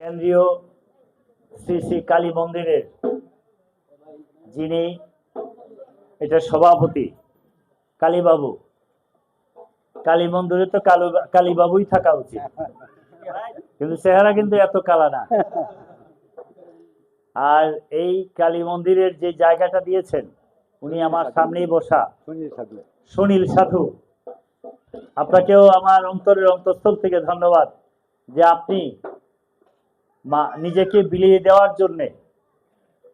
কেন্দ্রীয় শ্রী শ্রী কালী মন্দিরের যিনি এটা সভাপতি কালীবাবু। কালী মন্দিরে তো কালু কালীবাবুই থাকা উচিত। কিন্তু চেহারা কিন্তু এত কালা না। আর এই কালী মন্দিরের যে জায়গাটা দিয়েছেন উনি আমার সামনেই বসা। সুনীল সাধু। সুনীল সাধু। আপনাকেও আমার অন্তরের অন্তঃস্থল থেকে ধন্যবাদ যে আপনি মা, নিজেকে বিলিয়ে দেওয়ার জন্যে,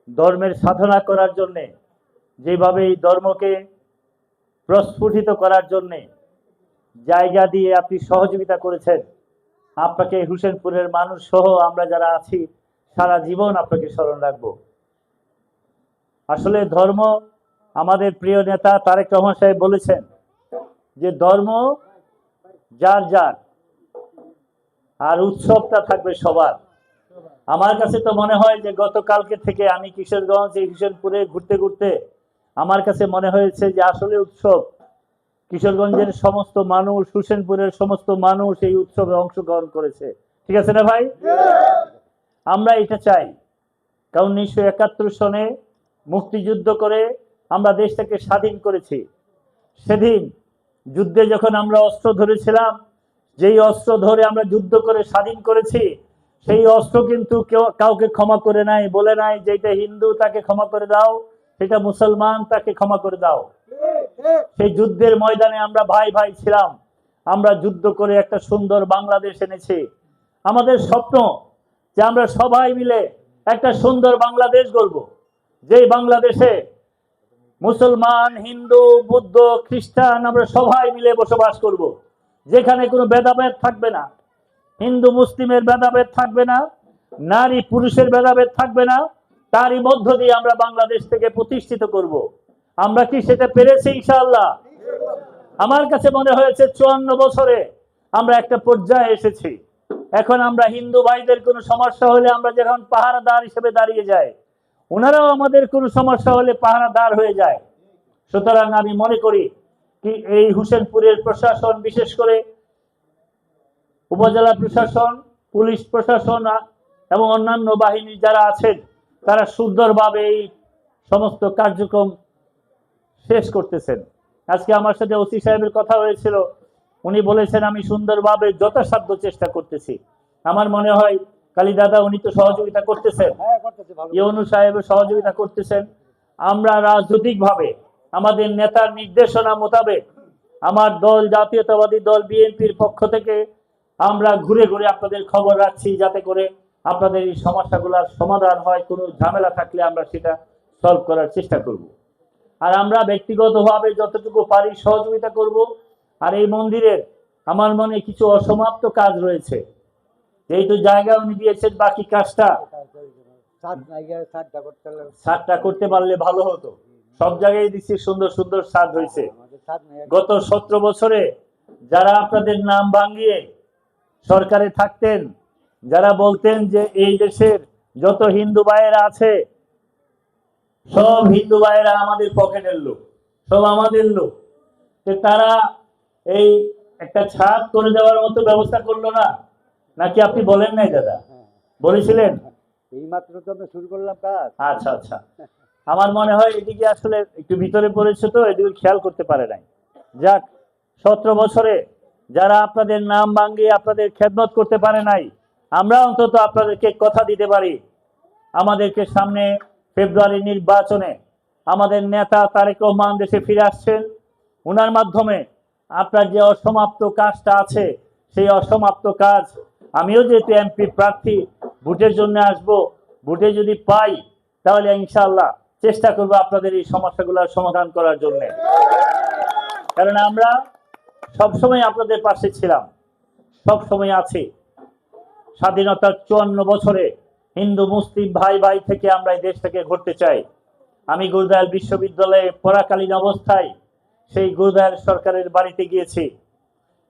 ধর্মের সাধনা করার জন্যে, যেভাবে এই ধর্মকে প্রস্ফুটিত করার জন্যে জায়গা দিয়ে আপনি সহযোগিতা করেছেন, আপনাকে হুসেনপুরের মানুষ সহ আমরা যারা আছি, সারা জীবন আপনাকে স্মরণ রাখব। আসলে ধর্ম আমাদের প্রিয় নেতা তারেক রহমান সাহেব বলেছেন যে ধর্ম যার যার, আর উৎসবটা থাকবে সবার। আমার কাছে তো মনে হয় যে গতকালকে থেকে আমি কিশোরগঞ্জ কিশোরপুরে ঘুরতে ঘুরতে আমার কাছে মনে হয়েছে যে আসলে উৎসব, কিশোরগঞ্জের সমস্ত মানুষ, হুসেনপুরের সমস্ত মানুষ এই উৎসবে অংশগ্রহণ করেছে। ঠিক আছে না ভাই? আমরা এটা চাই। কারণ উনিশশো একাত্তর সনে মুক্তিযুদ্ধ করে আমরা দেশটাকে স্বাধীন করেছি। সেদিন যুদ্ধে যখন আমরা অস্ত্র ধরেছিলাম, যেই অস্ত্র ধরে আমরা যুদ্ধ করে স্বাধীন করেছি সেই অস্ত্র কিন্তু কেউ কাউকে ক্ষমা করে নাই, বলে নাই যেটা হিন্দু, তাকে ক্ষমা করে দাও। সেটা মুসলমান, তাকে ক্ষমা করে দাও। সেই যুদ্ধের ময়দানে আমরা ভাই ভাই ছিলাম। আমরা যুদ্ধ করে একটা সুন্দর বাংলাদেশ এনেছি। আমাদের স্বপ্ন যে আমরা সবাই মিলে একটা সুন্দর বাংলাদেশ গড়ব। যেই বাংলাদেশে মুসলমান, হিন্দু, বুদ্ধ, খ্রিস্টান আমরা সবাই মিলে বসবাস করব। যেখানে কোনো ভেদাভেদ থাকবে না। হিন্দু মুসলিমের ভেদাভেদ থাকবে না, নারী পুরুষের ভেদাভেদ থাকবে না, তারই মধ্য দিয়ে আমরা বাংলাদেশ থেকে প্রতিষ্ঠিত করব। আমরা কি সেটা পেরেছি ইনশাল্লাহ আমার কাছে মনে হয়েছে চুয়ান্ন বছরে আমরা একটা পর্যায়ে এসেছি। এখন আমরা হিন্দু ভাইদের কোনো সমস্যা হলে আমরা যখন পাহারাদার হিসেবে দাঁড়িয়ে যাই, ওনারাও আমাদের কোনো সমস্যা হলে পাহারাদার হয়ে যায়। সুতরাং আমি মনে করি কি এই হুসেনপুরের প্রশাসন, বিশেষ করে উপজেলা প্রশাসন পুলিশ প্রশাসন এবং অন্যান্য বাহিনী যারা আছেন তারা সুন্দরভাবে এই সমস্ত কার্যক্রম শেষ করতেছেন। আজকে আমার সাথে ওসি সাহেবের কথা হয়েছিল। উনি বলেছেন আমি সুন্দরভাবে যথাসাধ্য চেষ্টা করতেছি। আমার মনে হয় কালী দাদা উনি তো সহযোগিতা করতেছেন। হ্যাঁ করতেছে ইউনু সাহেব সহযোগিতা করতেছেন। আমরা রাজনৈতিকভাবে আমাদের নেতার নির্দেশনা মোতাবেক আমার দল জাতীয়তাবাদী দল বিএনপির পক্ষ থেকে আমরা ঘুরে ঘুরে আপনাদের খবর রাখছি যাতে করে আপনাদের এই সমস্যাগুলোর সমাধান হয়, কোনো ঝামেলা থাকলে আমরা সেটা সলভ করার চেষ্টা করব। আর আমরা ব্যক্তিগতভাবে যতটুকু পারি সহযোগিতা করব। আর এই মন্দিরের আমার মনে কিছু অসমাপ্ত কাজ রয়েছে। এই তো জায়গা উনি দিয়েছেন, বাকি কাজটা সাতটা করতে পারলে ভালো হতো। সব জায়গায় দিচ্ছি, সুন্দর সুন্দর সাদ হয়েছে। গত সতেরো বছরে যারা আপনাদের নাম ভাঙিয়ে সরকারে থাকতেন যারা বলতেন যে এই দেশের যত হিন্দু ভাইয়েরা আছে সব হিন্দু ভাইয়েরা আমাদের পকেটের লোক সব আমাদের লোক। তো তারা এই একটা ছাদ করে দেওয়ার মতো ব্যবস্থা করল না? নাকি আপনি বলেন নাই দাদা। বলেছিলেন? এই মাত্র তো আমরা শুরু করলাম কাজ। আচ্ছা আচ্ছা। আমার মনে হয় এদিকে আসলে একটু ভিতরে পড়েছে তো এদিকে খেয়াল করতে পারে নাই। যাক সতেরো বছরে যারা আপনাদের নাম ভাঙ্গিয়ে আপনাদের খেদমত করতে পারে নাই, আমরা অন্তত আপনাদেরকে কথা দিতে পারি। আমাদেরকে সামনে ফেব্রুয়ারি নির্বাচনে আমাদের নেতা তারেক রহমান দেশে ফিরে আসছেন। ওনার মাধ্যমে আপনার যে অসমাপ্ত কাজটা আছে, সেই অসমাপ্ত কাজ, আমিও যেহেতু এমপি প্রার্থী, ভোটের জন্য আসব, ভোটে যদি পাই, তাহলে ইনশাল্লাহ চেষ্টা করব আপনাদের এই সমস্যাগুলোর সমাধান করার জন্য। কারণ আমরা সবসময় আপনাদের পাশে ছিলাম। সব সময় আছি। স্বাধীনতার চুয়ান্ন বছরে হিন্দু, মুসলিম ভাই ভাই থেকে আমরা এই দেশ থেকে ঘুরতে চাই। আমি গুরুদয়াল বিশ্ববিদ্যালয়ে পড়াকালীন অবস্থায় সেই গুরুদয়াল সরকারের বাড়িতে গিয়েছি।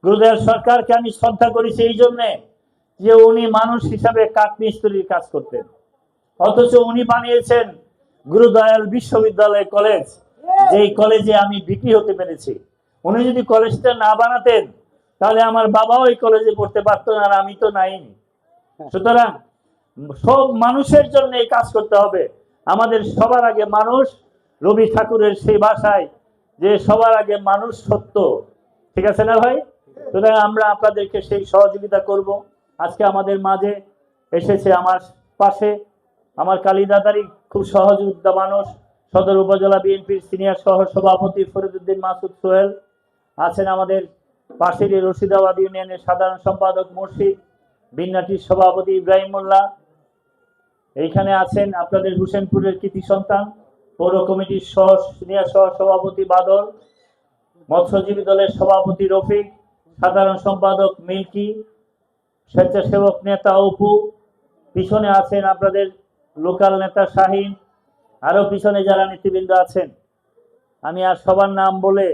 গুরুদয়াল সরকারকে আমি শ্রদ্ধা করেছি এই জন্যে যে উনি মানুষ হিসাবে কাঠমিস্ত্রির কাজ করতেন। অথচ উনি বানিয়েছেন গুরুদয়াল বিশ্ববিদ্যালয় কলেজ, যেই কলেজে আমি বিক্রি হতে পেরেছি। উনি যদি কলেজটা না বানাতেন, তাহলে আমার বাবাও এই কলেজে পড়তে পারতো না আর আমি তো নাইনি। সুতরাং সব মানুষের জন্য এই কাজ করতে হবে। আমাদের সবার আগে মানুষ, রবি ঠাকুরের সেই ভাষায় যে সবার আগে মানুষ সত্য। ঠিক আছে না ভাই? সুতরাং আমরা আপনাদেরকে সেই সহযোগিতা করব। আজকে আমাদের মাঝে এসেছে আমার পাশে আমার কালীদাদারই খুব সহযোগিতা মানুষ। সদর উপজেলা বিএনপির সিনিয়র সহ সভাপতি ফরিদুদ্দিন মাসুদ সোহেল। আছেন আমাদের পাশেরই রশিদাবাদ ইউনিয়নের সাধারণ সম্পাদক মুর্শিদ বিন্নাটির সভাপতি ইব্রাহিম মোল্লা। এইখানে আছেন আপনাদের হুসেনপুরের কৃতি সন্তান, পৌর কমিটির সহ, সিনিয়র সহ সভাপতি বাদল, মৎস্যজীবী দলের সভাপতি রফিক, সাধারণ সম্পাদক মিল্কি, স্বেচ্ছাসেবক নেতা অপু, পিছনে আছেন আপনাদের লোকাল নেতা শাহিন, আরও পিছনে যারা নেতৃবৃন্দ আছেন। আমি আর সবার নাম বলে